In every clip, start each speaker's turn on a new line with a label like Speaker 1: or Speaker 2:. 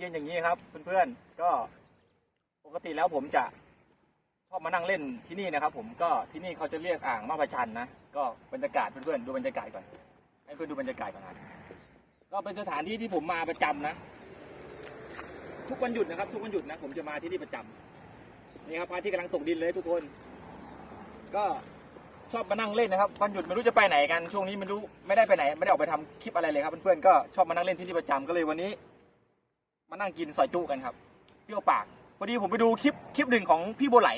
Speaker 1: เย็นๆอย่างนี้ครับ เพื่อนๆก็ปกติแล้วผมจะชอบมานั่งเล่นที่นี่นะครับ ผมก็ที่นี่เขาจะเรียกอ่างมาประชันนะก็บรรยากาศเพื่อนๆดูบรรยากาศก่อนให้เพื่อนดูบรรยากาศก่อนนะก็เป็นสถานที่ที่ผมมาประจำนะ ทุกวันหยุดนะครับ ทุกวันหยุดนะ ผมจะมาที่นี่ประจำนี่ครับพระอาที่กำลังตกดินเลยทุกคน ก็ชอบมานั่งเล่นนะครับวันหยุดไม่รู้จะไปไหนกันช่วงนี้ไม่รู้ไม่ได้ไปไหน ไม่ได้ออกไปทำคลิปอะไรเลยครับเพื่อนๆก็ชอบมานั่งเล่นที่นี่ประจำก็เลยวันนี้ มานั่งกินซอยจุกันครับเปรี้ยวปากพอดีผมไปดูคลิปคลิปหนึ่งของพี่โบไหล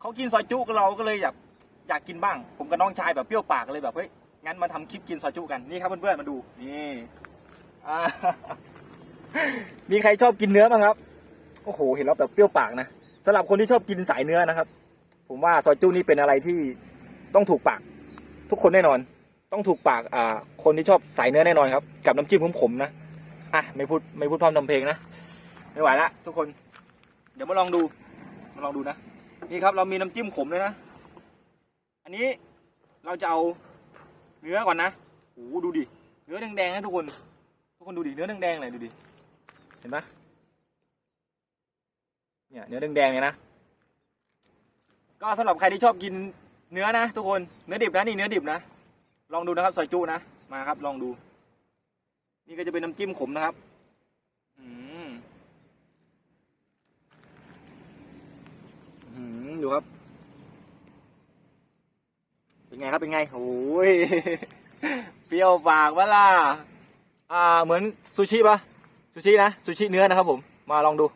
Speaker 1: เขากินซอยจุกับเราก็เลยอยากอยากกินบ้าง ผมกับน้องชายแบบเปรี้ยวปากเลยแบบเฮ้ยงั้นมาทำคลิปกินซอยจุกันนี่ครับเพื่อนๆมาดูนี่อ่ามีใครชอบกินเนื้อบ้างครับโอ้โหเห็นแล้วแบบเปรี้ยวปากนะสำหรับคนที่ชอบกินสายเนื้อนะครับ ผมว่าซอยจุนี่เป็นอะไรที่ต้องถูกปาก ทุกคนแน่นอน ต้องถูกปากอ่าคนที่ชอบสายเนื้อแน่นอนครับ กับน้ำจิ้มขมๆนะ อะไม่พูดไม่พูดพร่ำทำเพลงนะไม่ไหวละทุกคน เดี๋ยวมาลองดูมาลองดูนะ นี่ครับเรามีน้ำจิ้มขมเลยนะ อันนี้เราจะเอาเนื้อก่อนนะโอ้ดูดิเนื้อแดงๆนะทุกคน ทุกคนดูดิเนื้อแดงๆเลยดูดิเห็นไหมเนี่ยเนื้อแดงๆเนี่ยนะก็สำหรับใครที่ชอบกินเนื้อนะ ทุกคนเนื้อดิบนะนี่เนื้อดิบนะลองดูนะครับซอยจุนะมาครับลองดู นี่ก็จะเป็นน้ำจิ้มขมนะครับดูครับ เป็นไงครับเป็นไงโอ้ยเปรี้ยวปากวะล่ะอ่า เหมือนซูชิปะซูชินะซูชิเนื้อนะครับผม มาลองดู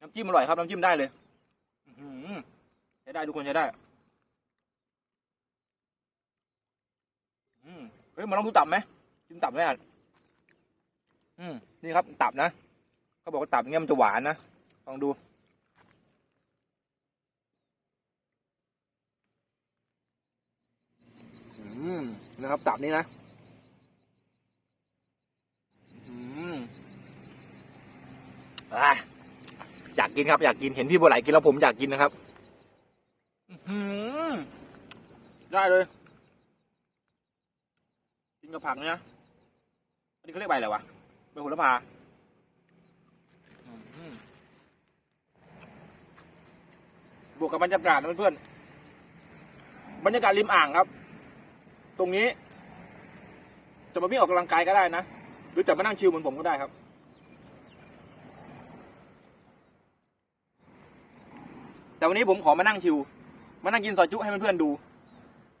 Speaker 1: น้ำจิ้มอร่อยครับ น้ำจิ้มได้เลย อื ช้ได้ทุกคนใช้ได้ อืมเฮ้ยมาลองดูตับไหมกินตับไหมอะอืมนี่ครับตับนะเขาบอกว่าตับเนี่ยมันจะหวานนะลองดู อืมนะครับ ตับนี่นะอืมอะอยากกินครับ อยากกินเห็นพี่บัวไหลกินแล้วผมอยากกินนะครับ ได้เลย กินกับผักเนี่ยอันนี้เขาเรียกใบอะไรวะใบโหระพาบวกกับบรรยากาศนะเพื่อนๆบรรยากาศริมอ่างครับ ตรงนี้ จะมาวิ่งออกกำลังกายก็ได้นะ หรือจะมานั่งชิลเหมือนผมก็ได้ครับแต่วันนี้ผมขอมานั่งชิล มานั่งกินซอยจุให้เพื่อนๆดู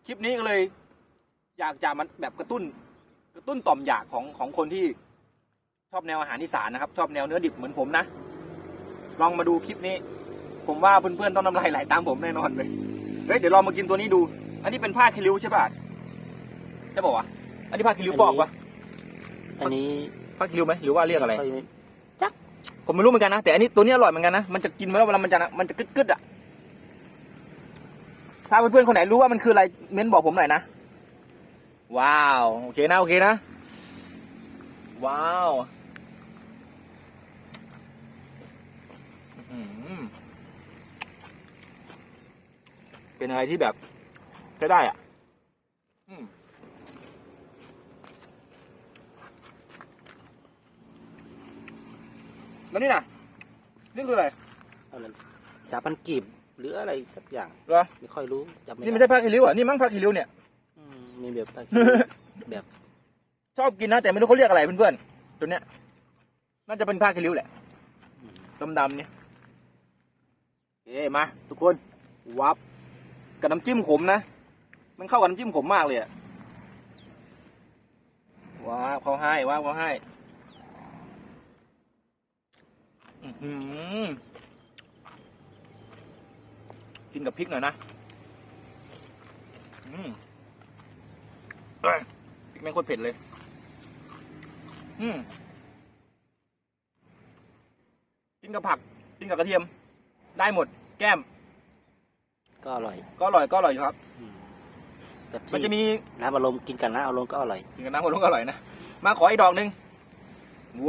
Speaker 1: คลิปนี้ก็เลย อยากจะมันแบบกระตุ้น กระตุ้นต่อมอยากของของคนที่ชอบแนวอาหารอีสานนะครับ ชอบแนวเนื้อดิบเหมือนผมนะ ลองมาดูคลิปนี้ ผมว่าเพื่อนๆต้องน้ำลายไหลตามผมแน่นอนเลยเฮ้ยเดี๋ยวลองมากินตัวนี้ดู อันนี้เป็นผ้าคิริวใช่ป่ะใช่ป่าวะอันนี้ผ้าคิริวฟอกปะ
Speaker 2: อันนี้
Speaker 1: ผ้าคิริวไหมหรือว่าเรียกอะไร
Speaker 2: ค่อยไม่
Speaker 1: ผมไม่รู้เหมือนกันนะแต่อันนี้ตัวนี้อร่อยเหมือนกันนะมันจะกินมาแล้วเวลามันจะมันจะกึดกึดๆอะ ถ้าเพื่อนๆคนไหนรู้ว่ามันคืออะไรเม้นบอกผมหน่อยนะ ว้าว โอเคนะ โอเคนะ ว้าวอื้อหือเป็นอะไรที่แบบใช้ได้อะอืมแล้วนี่นะนี่คืออะไร
Speaker 2: อะไรสาพันกีบ หรืออะไรสักอย่าง
Speaker 1: เหรอ
Speaker 2: ไม่ค่อยรู้จำไม่
Speaker 1: นี่
Speaker 2: ได้
Speaker 1: ไม่ใช่ผ้าคีริ้วอะนี่มั้งผ้าคีริ้วเนี่ย
Speaker 2: อืมมีแบบผ้าคีริ้วแบบ
Speaker 1: ชอบกินนะ แต่ไม่รู้เขาเรียกอะไรเพื่อนๆตัวเนี้ยน่าจะเป็นผ้าคีริ้วแหละดำๆเนี่ยเอ๊มา ทุกคนวับกับน้ำจิ้มขมนะ มันเข้ากับน้ำจิ้มขมมากเลยอะว้าวเขาให้ว้าวเขาให้อื้อหือ กินกับพริกหน่อยนะอืมเอ้ยพริกแม่งโคตรเผ็ดเลย อืมกินกับผัก กินกับกระเทียม ได้หมด แก้ม
Speaker 2: ก็อร่อย
Speaker 1: ก็อร่อยก็อร่อยอยู่ครับ
Speaker 2: อืมแบบ
Speaker 1: มันจะมี
Speaker 2: น้ำอารมณ์กินกันน้ำอารมณ์ก็อร่อย
Speaker 1: กินกับน้ำมันก็อร่อยนะ มาขออีกดอกหนึ่ง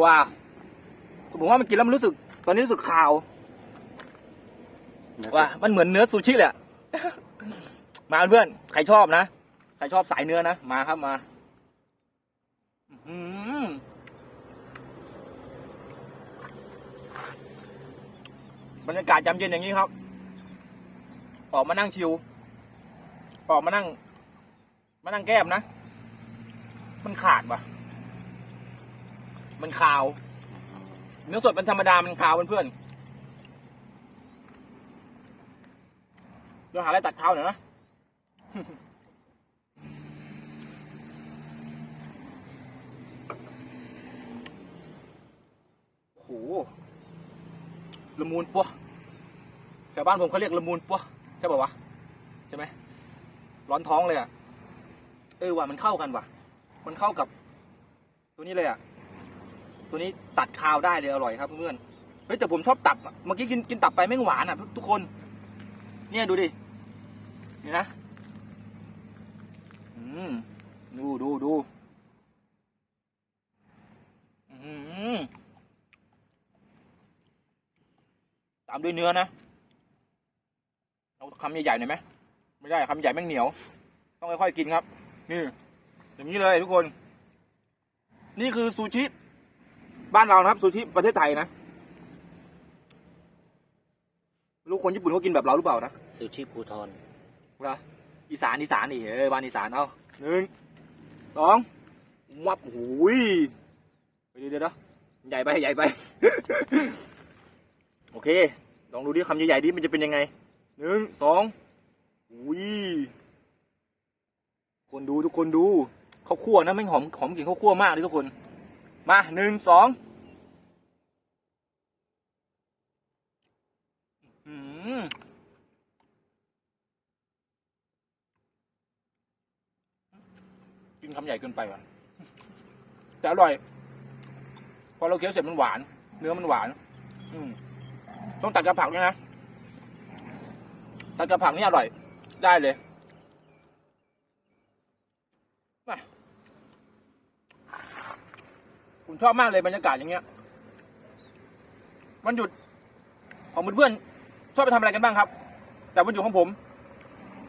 Speaker 1: ว้าวผมว่ามันกินแล้วมันรู้สึก ตอนนี้รู้สึกคาว
Speaker 2: เนื้อส
Speaker 1: ว่า
Speaker 2: ด
Speaker 1: มันเหมือนเนื้อซูชิเลยอะมาเพื่อนใครชอบนะรชอบสายเนื้อนะมาครับมาอื้อหือบรรยากาศยามเย็นอย่างนี้ครับ ออกมานั่งชิว ออกมานั่ง มานั่งแก้มนะ มันขาดว่ะ มันคาว เนื้อสดเป็นธรรมดา มันคาวเพื่อนๆ เดี๋ยวหาอะไรตัดคาหน่อยนะโอ้โหละมุนปัวแถวบ้านผมเขาเรียกละมุนปัวใช่ป่าวะใช่ไหมร้อนท้องเลยอะเออว่ะมันเข้ากันว่ะ มันเข้ากับ ตัวนี้เลยอะตัวนี้ตัดคาวได้เลยอร่อยครับเพื่อนเฮ้ยแต่ผมชอบตับเมื่อกี้กินกินตับไปแม่งหวานอะทุกคน เนี่ยดูดิ นี่นะ อืม ดูดูดูอืมตามด้วยเนื้อนะ เอาคำใหญ่ๆหน่อยไหม ไม่ได้คำใหญ่แม่งเหนียว ต้องค่อยๆกินครับ นี่อย่างนี้เลยทุกคน นี่คือซูชิ บ้านเรานะครับ ซูชิประเทศไทยนะรู้คนญี่ปุ่นเขากินแบบเราหรือเปล่านะ
Speaker 2: ซูชิภูทร
Speaker 1: เหรออีสานอีสานนี่เออบ้านอีสานเอาหนึ่งสองวับโอ้ยไปเดี๋ยวเดี๋ยวใหญ่ไปใหญ่ไปโอเค ลองดูดิคำใหญ่ๆดิมันจะเป็นยังไงหนึ่งสองอุ้ยคนดูทุกคนดูข้าวคั่วนะไม่งหอมหอมกลิ่นข้าวคั่วมากเลยทุกคน มาหนึ่งสองอืม กินคำใหญ่เกินไปว่ะแต่อร่อย พอเราเคี้ยวเสร็จมันหวาน เนื้อมันหวาน อืมต้องตัดกับผักด้วยนะตัดกับผักนี่อร่อย ได้เลยมาผมชอบมากเลยบรรยากาศอย่างเงี้ยวันหยุดของเพื่อนๆชอบไปทำอะไรกันบ้างครับ แต่วันหยุดของผม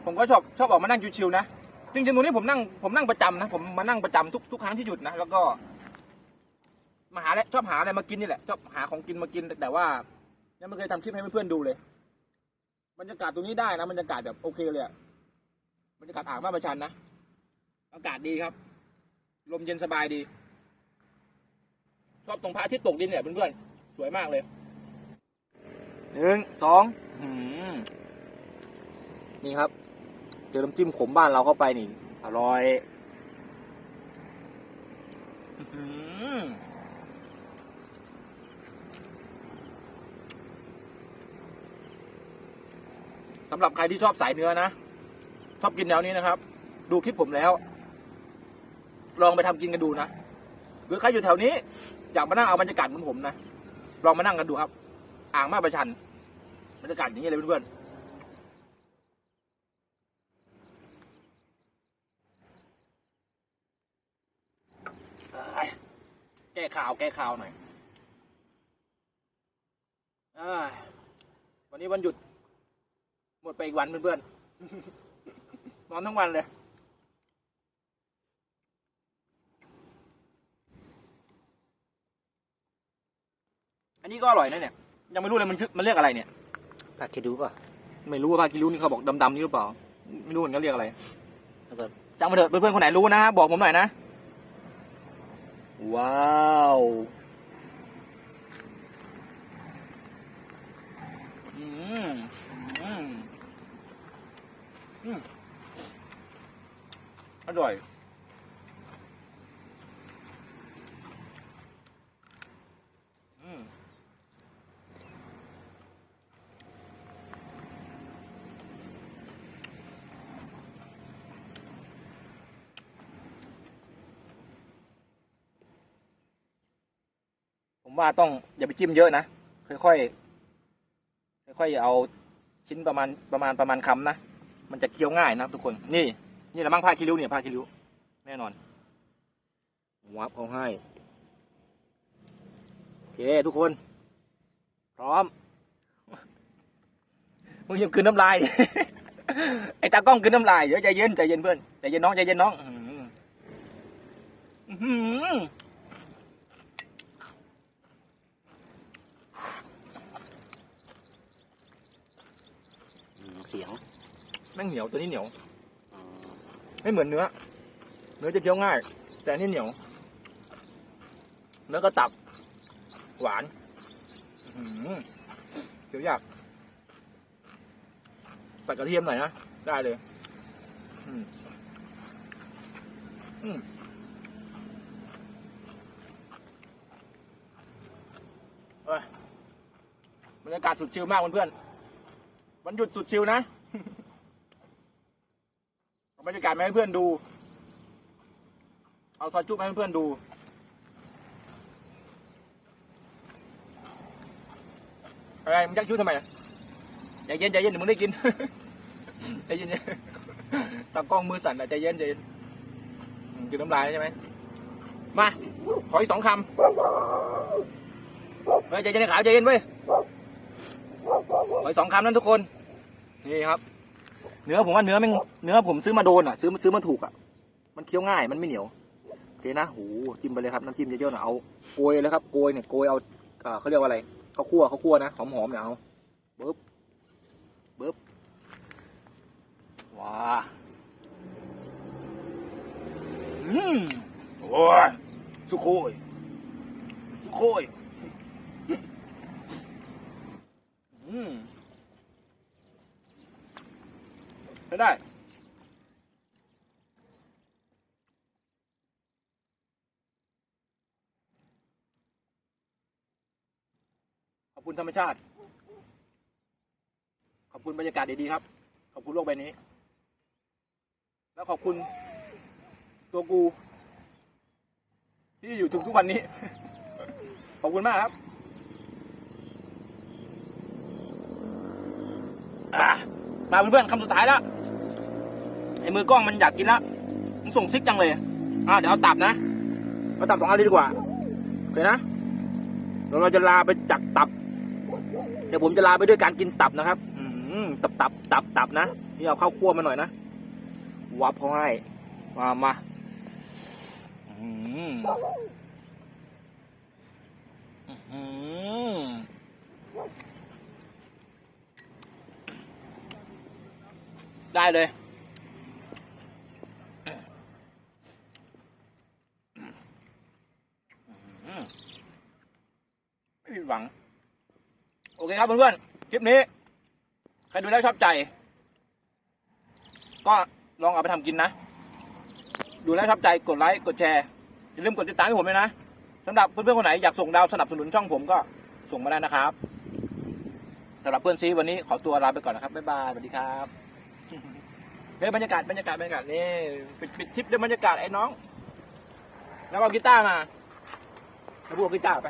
Speaker 1: ผมก็ชอบชอบออกมานั่งชิวๆนะ จริงๆตรงนี้ผมนั่งผมนั่งประจำนะผมมานั่งประจำทุกทุกครั้งที่หยุดนะแล้วก็ มาหาอะไรชอบหาอะไรมากินนี่แหละชอบหาของกินมากินแต่แต่ว่ายังไม่เคยทำคลิปให้เพื่อนๆดูเลยบรรยากาศตรงนี้ได้นะบรรยากาศแบบโอเคเลยอะบรรยากาศอ่างมาประชันนะอากาศดีครับ ลมเย็นสบายดี ชอบตรงพระอาทิตย์ตกดินเนี่ยเพื่อนๆสวยมากเลยหนึ่งสองอืมนี่ครับ เจอน้ำจิ้มขมบ้านเราเข้าไปนี่ อร่อยสำหรับใครที่ชอบสายเนื้อนะ ชอบกินแนวนี้นะครับ ดูคลิปผมแล้ว ลองไปทำกินกันดูนะ หรือใครอยู่แถวนี้ อยากมานั่งเอาบรรยากาศเหมือนผมนะ ลองมานั่งกันดูครับ อ่างมาประชันบรรยากาศอย่างนี้เลยเพื่อนๆ เอ้ย แก้ข่าว แก้ข่าวหน่อยเอ้ยวันนี้วันหยุด หมดไปอีกวันเพื่อนๆ นอนทั้งวันเลย อันนี้ก็อร่อยนะเนี่ย ยังไม่รู้เลยมันชื่อมันเรียกอะไรเนี่ย
Speaker 2: ผักคิดดูป่ะ
Speaker 1: ไม่รู้ว่าพากิรุนี่เขาบอกดำๆนี่หรือเปล่า ไม่รู้เหมือนกันเรียกอะไร
Speaker 2: แล้วก็
Speaker 1: จังมาเถอะเพื่อนๆคนไหนรู้นะฮะบอกผมหน่อยนะ ว้าวอืมอืมอืมอร่อย อืมผม ว่าต้องอย่าไปจิ้มเยอะนะค่อยๆค่อยๆเอาชิ้นประมาณประมาณประมาณคำนะมันจะเคี้ยวง่ายนะทุกคน นี่ นี่แหละมั่งผ้าคิริ้วเนี่ยผ้าคิริ้วแน่นอนวับเขาให้โอเคทุกคน พร้อมมึงยังคืนน้ำลายไอ้ตากล้องคือน้ำลายเดี๋ยวใจเย็นใจเย็นเพื่อนใจเย็นน้องใจเย็นน้องอื้อหืออื้อหือ
Speaker 2: อืม เสียง
Speaker 1: แม่งเหนียวตัวนี้เหนียว ไม่เหมือนเนื้อ เนื้อจะเคี้ยวง่าย แต่อันนี่เหนียว เนื้อก็ตับ หวานอื้อหือเคี้ยวยากใส่กระเทียมหน่อยนะ ได้เลย อืมอืมเอ้ยบรรยากาศสุดชิลมากเพื่อนๆ วันหยุดสุดชิลนะบรรยากาศมาให้เพื่อนดู เอาซอยจุ๊บมาให้เพื่อนดู อะไรมึงยักคิ้วทำไมใจเย็นใจเย็นเดี๋ยวมึงได้กินใจเย็นๆตากล้องมือสั่นอะใจเย็นใจเย็นกินน้ำลายใช่ไหมมา ขออีกสองคำ เฮ้ยใจเย็นขาวใจเย็นเว้ย ขออีกสองคำนั้นทุกคน นี่ครับ เนื้อผมว่าเนื้อมันเนื้อผมซื้อมาโดนอะ ซื้อซื้อมาถูกอะ มันเคี้ยวง่ายมันไม่เหนียวโอเคนะโหจิ้มไปเลยครับน้ำจิ้มเยอะๆหน่อยเอาโกยเลยครับโกยเนี่ยโกยเอาเอ่อเขาเรียกว่าอะไรข้าวคั่วข้าวคั่วนะหอมๆเนี่ยเอาปึ๊บปึ๊บว้าอืมโอ้ยสุโคยสุโคย อืมใช้ได้ขอบคุณธรรมชาติ ขอบคุณบรรยากาศดีๆครับ ขอบคุณโลกใบนี้ แล้วขอบคุณตัวกู ที่อยู่ถึงทุกวันนี้ ขอบคุณมากครับ อะ มาเพื่อนๆคำสุดท้ายแล้วไอ้มือกล้องมันอยากกินแล้วมันส่งซิกจังเลย อ่าเดี๋ยวเอาตับนะ เอาตับสองอันเลยดีกว่า โอเคนะเดี๋ยวเราจะลาไปจากตับ เดี๋ยวผมจะลาไปด้วยการกินตับนะครับ อืมตับตับตับตับนะ นี่เอาข้าวคั่วมาหน่อยนะ วับเขาให้ มามาอืมอืม ได้เลย ไม่ผิดหวัง โอเคครับเพื่อนๆ คลิปนี้ ใครดูแล้วชอบใจ ก็ลองเอาไปทำกินนะ ดูแล้วชอบใจกดไลค์ กดแชร์ อย่าลืมกดติดตามให้ผมด้วยนะสำหรับเพื่อนๆคนไหนอยากส่งดาวสนับสนุนช่องผมก็ส่งมาได้นะครับสำหรับเพื่อนซีวันนี้ขอตัวลาไปก่อนนะครับ บ๊ายบาย สวัสดีครับ ฮ้ยบรรยากาศบรรยากาศบรรยากาศนี่ปิดปิดทริปด้วยบรรยากาศไอ้น้อง แล้วเอากีตาร์มาแล้วพวกกีตาร์ไป